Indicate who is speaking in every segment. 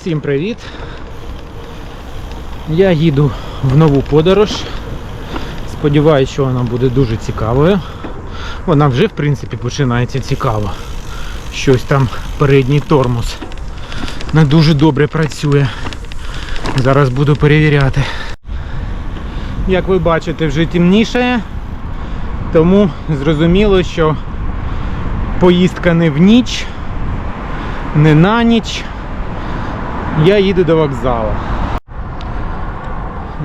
Speaker 1: Всім привіт! Я їду в нову подорож. Сподіваюсь, що вона буде дуже цікавою. Вона вже, в принципі, починається цікаво. Щось там передній тормоз не дуже добре працює. Зараз буду перевіряти. Як ви бачите, вже темніше, тому зрозуміло, що поїздка не в ніч, не на ніч. Я їду до вокзалу.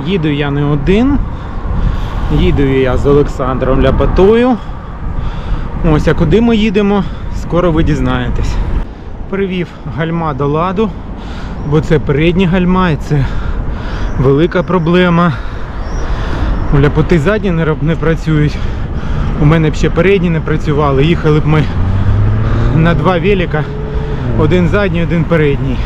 Speaker 1: Їду я не один. Їду я з Олександром Ляпотою. Ось, а куди ми їдемо, скоро ви дізнаєтесь. Привів гальма до ладу, бо це передні гальма і це велика проблема. У ляпоти задні не працюють. У мене б ще передні не працювали. Їхали б ми на два велика. Один задній, один передній.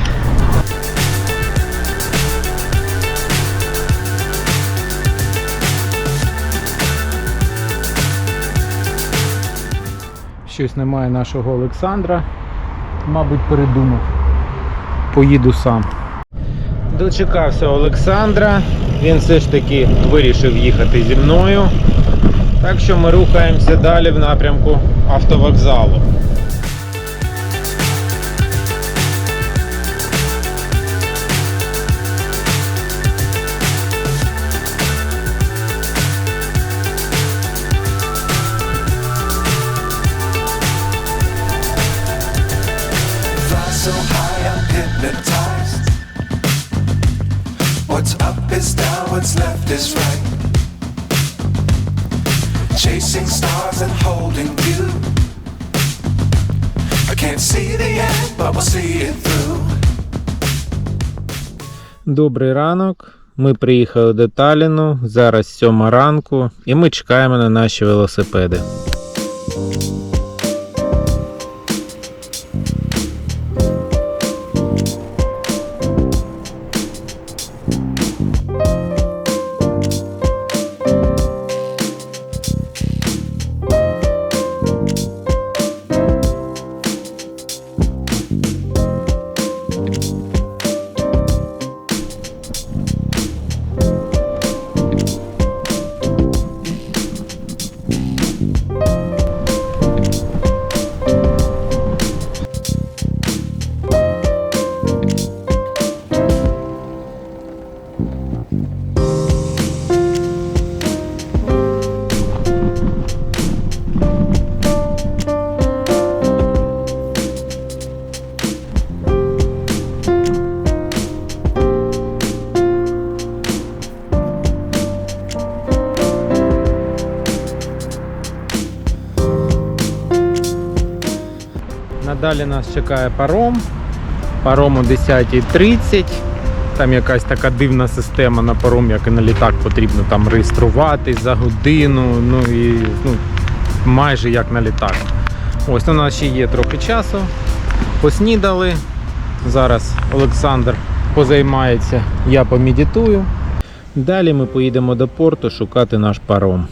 Speaker 1: Щось немає нашого Олександра. Мабуть, передумав. Поїду сам. Дочекався Олександра. Він все ж таки вирішив їхати зі мною. Так що ми рухаємося далі в напрямку автовокзалу.
Speaker 2: What's left is right. Chasing stars and holding you. I can't see the end, but we'll see it through.
Speaker 1: Добрий ранок. Ми приїхали до Таліну. Зараз сьома ранку, і ми чекаємо на наші велосипеди. Надалі нас чекає паром. Паром о 10.30. Там якась така дивна система на паром, як і на літак, потрібно там реєструватись за годину. Ну і ну, майже як на літак. Ось у нас ще є трохи часу. Поснідали. Зараз Олександр позаймається, я помедитую. Далі ми поїдемо до порту шукати наш паром.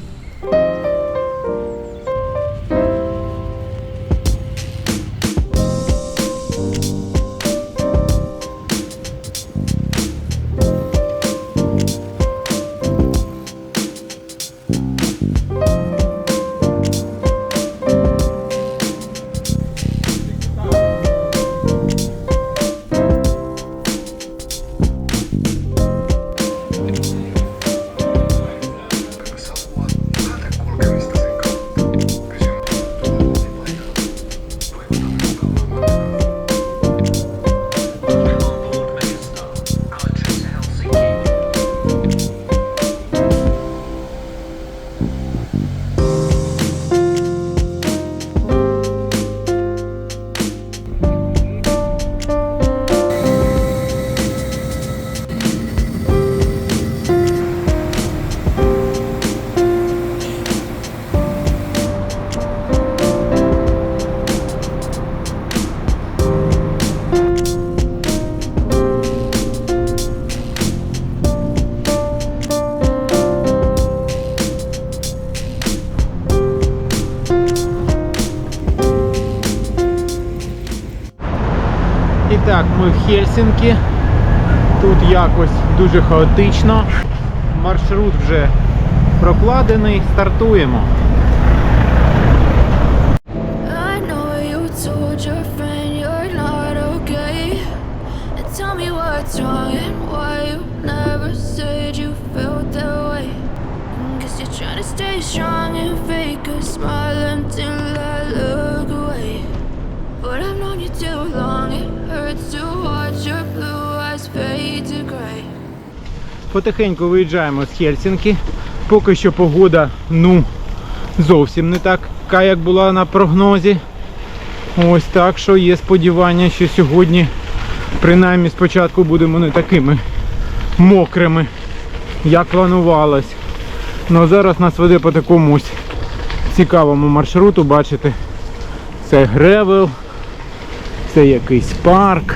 Speaker 1: Ми в Хельсінкі. Тут якось дуже хаотично. Маршрут вже прокладений. Стартуємо. Потихеньку виїжджаємо з Хельсінки. Поки що погода ну зовсім не така, як була на прогнозі. Ось так що є сподівання, що сьогодні принаймні спочатку будемо не такими мокрими, як планувалось. Ну зараз нас веде по такому цікавому маршруту, бачите, це гревел, це якийсь парк.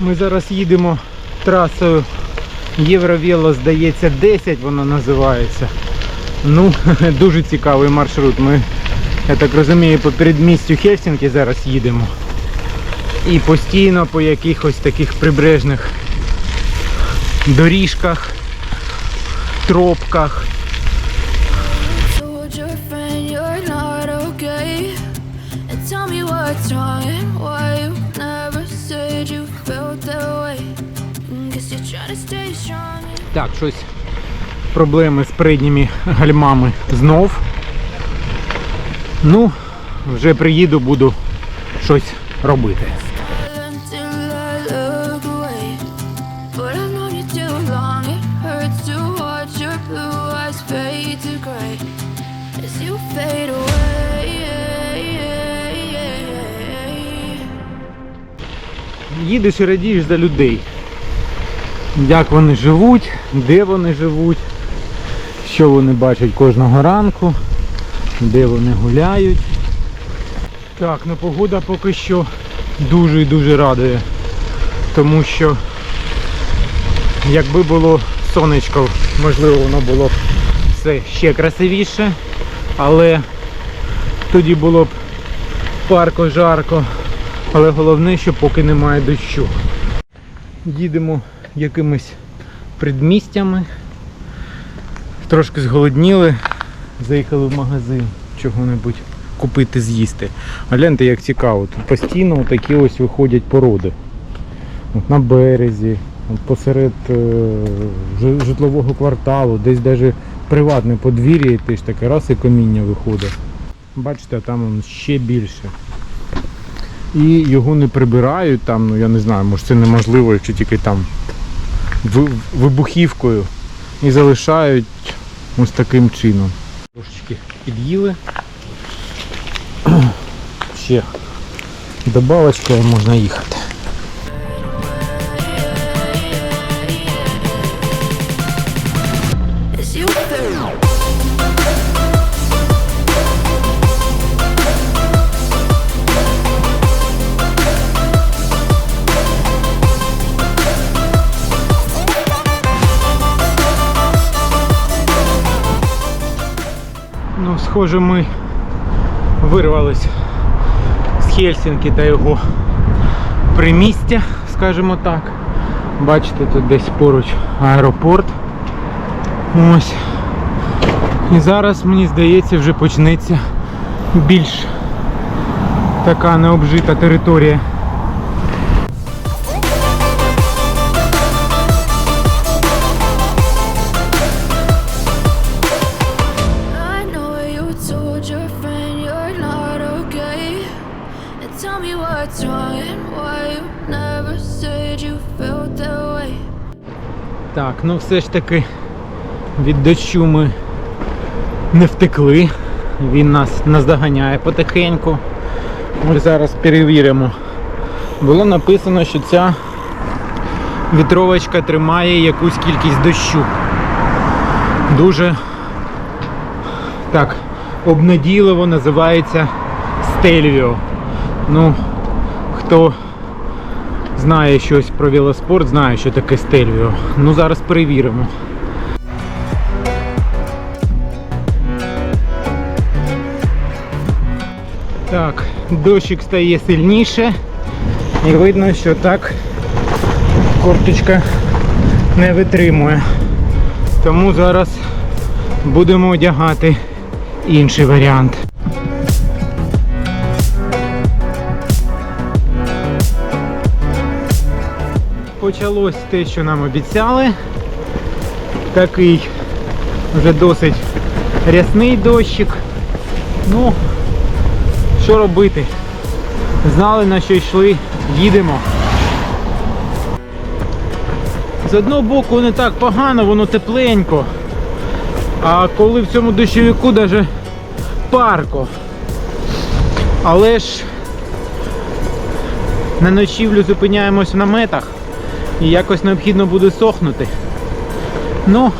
Speaker 1: Ми зараз їдемо трасою Євровело, здається, 10 воно називається. Ну, дуже цікавий маршрут. Ми, я так розумію, по передмістю Хельсінки зараз їдемо. І постійно по якихось таких прибережних доріжках, тропках. Так, щось проблеми з передніми гальмами знов. Ну, вже приїду, буду щось робити. Їдеш і радієш за людей. Як вони живуть, де вони живуть, що вони бачать кожного ранку, де вони гуляють. Так, ну погода поки що дуже і дуже радує. Тому що якби було сонечко, можливо воно було б все ще красивіше, але тоді було б парко, жарко. Але головне, що поки немає дощу. Їдемо якимись предмістями. Трошки зголодніли. Заїхали в магазин чого-небудь купити з'їсти. А гляньте, як цікаво, тут постійно такі ось виходять породи. От на березі, от посеред е, житлового кварталу, десь навіть приватне подвір'я, і теж таке раз і каміння виходить. Бачите, там ще більше і його не прибирають там, ну я не знаю, може це неможливо, якщо тільки там вибухівкою і залишають ось таким чином. Трошечки під'їли. Ще добавочка і можна їхати. Схоже, ми вирвались з Хельсінки та його примістя, скажімо так. Бачите, тут десь поруч аеропорт. Ось. І зараз, мені здається, вже почнеться більш така необжита територія. Так, ну все ж таки від дощу ми не втекли. Він нас наздоганяє потихеньку. Ми зараз перевіримо. Було написано, що ця вітровочка тримає якусь кількість дощу. Дуже так обнадійливо називається Стельвіо. Ну, хто знає щось про велоспорт, знає, що таке Стельвіо. Ну зараз перевіримо. Так, дощик стає сильніше і видно, що так корточка не витримує. Тому зараз будемо одягати інший варіант. Почалось те, що нам обіцяли. Такий вже досить рясний дощик. Ну, що робити? Знали на що йшли, їдемо. З одного боку не так погано, воно тепленько. А коли в цьому дощовику навіть парко. Але ж на ночівлю зупиняємось в наметах і якось необхідно буде сохнути. Ну,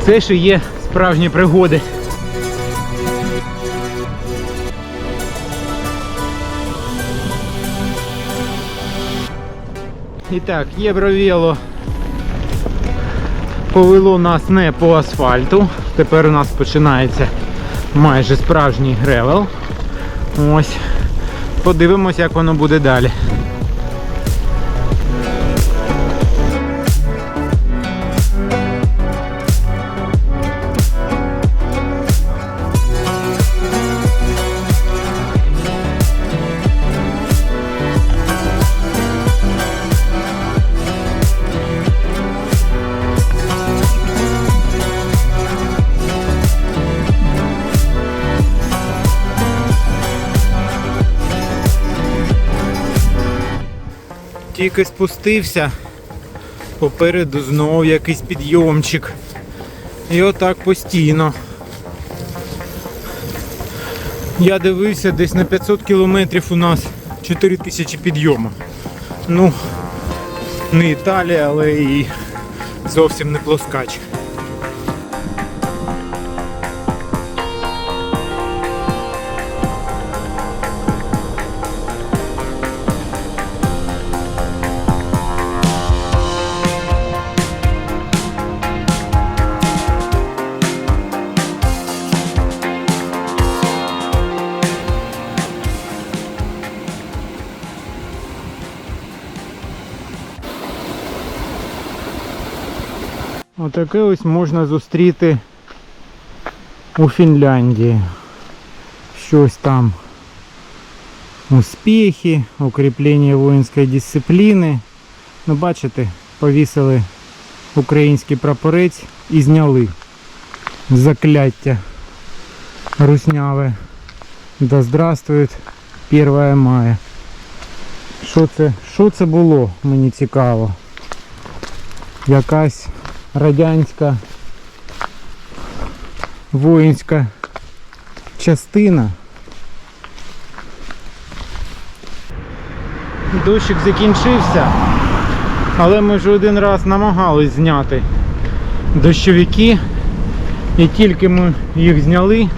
Speaker 1: це ж і є справжні пригоди. І так, Євровіло повело нас не по асфальту. Тепер у нас починається майже справжній гревел. Ось. Подивимось, як воно буде далі. Тільки спустився, попереду знов якийсь підйомчик. І отак постійно. Я дивився десь на 500 кілометрів у нас 4 тисячі підйому. Ну, не Італія, але і зовсім не плоскач. Отаке ось можна зустріти у Фінляндії. Щось там. Успіхи, укріплення воїнської дисципліни. Ну, бачите, повісили український прапорець і зняли закляття русняве. Да здравствует 1 мая. Що це, що це було, мені цікаво. Якась радянська воїнська частина. Дощик закінчився, але ми вже один раз намагались зняти дощовики. І тільки ми їх зняли,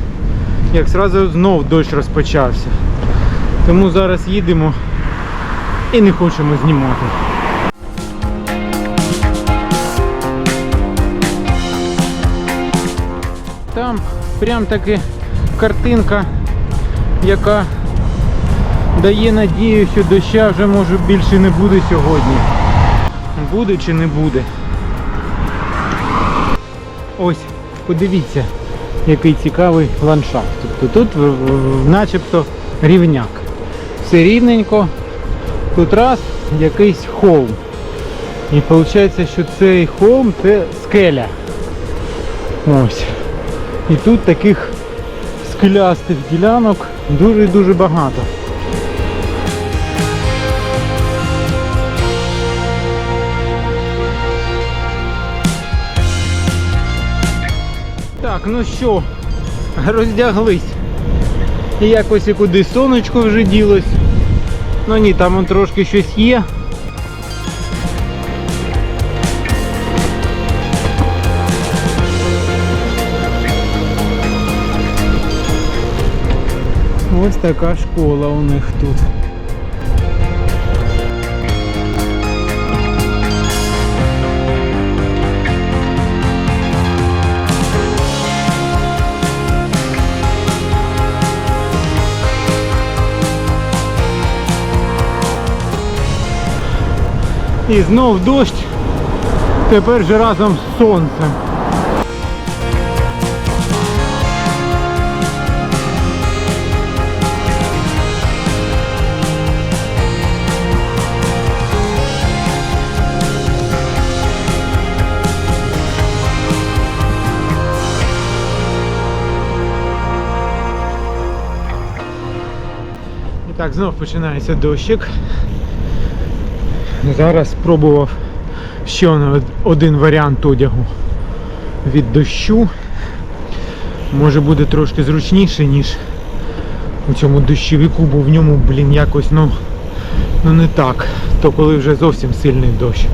Speaker 1: як зразу знов дощ розпочався. Тому зараз їдемо і не хочемо знімати. Там прям таки картинка, яка дає надію, що доща вже може більше не буде сьогодні. Буде чи не буде. Ось, подивіться, який цікавий ландшафт. Тобто тут начебто рівняк. Все рівненько. Тут раз якийсь холм. І виходить, що цей холм це скеля. Ось. І тут таких склястих ділянок дуже-дуже багато. Так, ну що, роздяглись. І якось і куди сонечко вже ділось. Ну ні, там он трошки щось є. Ось така школа у них тут. І знов дощ. Тепер же разом з сонцем. Так, знов починається дощик. Зараз спробував ще один варіант одягу від дощу. Може буде трошки зручніше, ніж у цьому дощовику, бо в ньому, блін, якось ну, ну не так. То коли вже зовсім сильний дощ.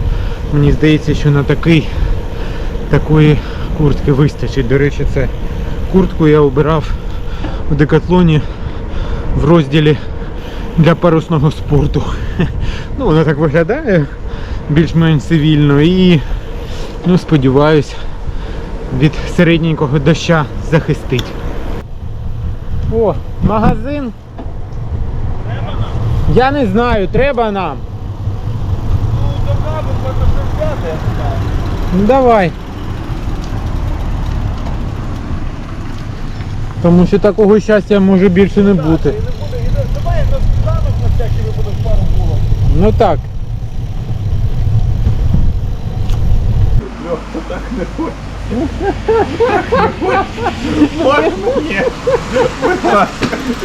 Speaker 1: Мені здається, що на такий такої куртки вистачить. До речі, це куртку я обирав у декатлоні в розділі для парусного спорту. Ну, вона так виглядає більш-менш цивільно і ну, сподіваюсь, від середненького доща захистить. О, магазин. Я не знаю, треба нам. Ну давай. Тому що такого щастя може більше не бути.
Speaker 3: Давай на станок на всякий випадок пару було.
Speaker 1: Ну так.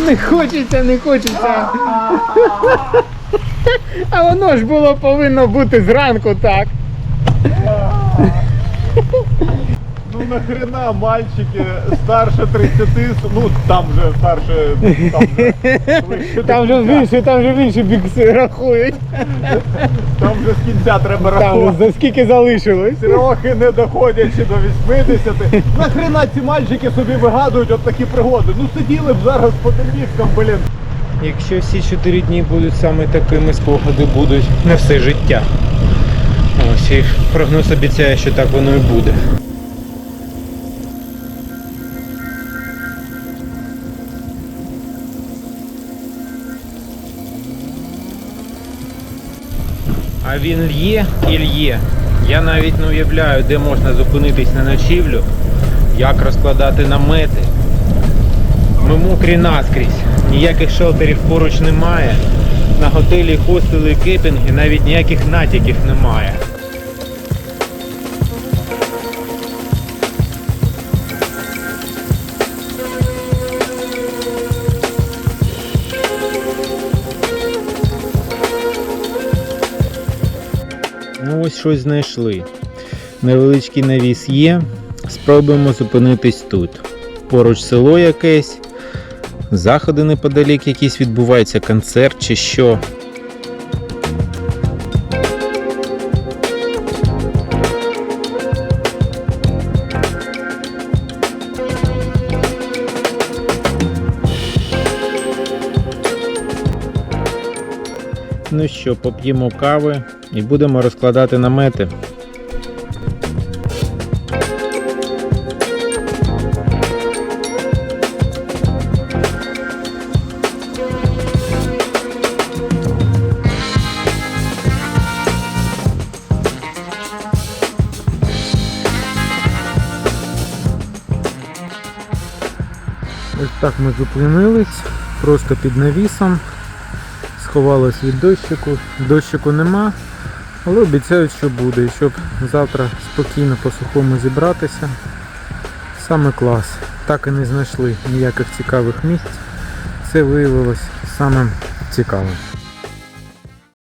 Speaker 1: Не хочеться, не хочеться. А воно ж було повинно бути зранку так.
Speaker 3: Ну нахрена мальчики старше 30, ну там вже старше, там вже, ближче до
Speaker 1: Там же в інший, там же в інший бік рахують.
Speaker 3: там вже з кінця треба
Speaker 1: Там
Speaker 3: рахувати.
Speaker 1: за скільки залишилось.
Speaker 3: Трохи не доходячи до 80. Нахрена ці мальчики собі вигадують от такі пригоди. Ну сиділи б зараз по домівкам, блін.
Speaker 1: Якщо всі чотири дні будуть саме такими, спогади будуть на все життя. Ось і прогноз обіцяє, що так воно і буде. Він л'є і л'є. Я навіть не уявляю, де можна зупинитись на ночівлю, як розкладати намети. Ми мокрі наскрізь, ніяких шелтерів поруч немає. На готелі, хостели, кепінги навіть ніяких натяків немає. Ось щось знайшли. Невеличкий навіс є. Спробуємо зупинитись тут. Поруч село якесь. Заходи неподалік якісь відбуваються, концерт чи що. Ну що, поп'ємо кави і будемо розкладати намети. Ось так ми зупинились, просто під навісом. Сховалось від дощику. Дощику нема, але обіцяють, що буде. І щоб завтра спокійно по сухому зібратися. Саме клас. Так і не знайшли ніяких цікавих місць. Це виявилось самим цікавим.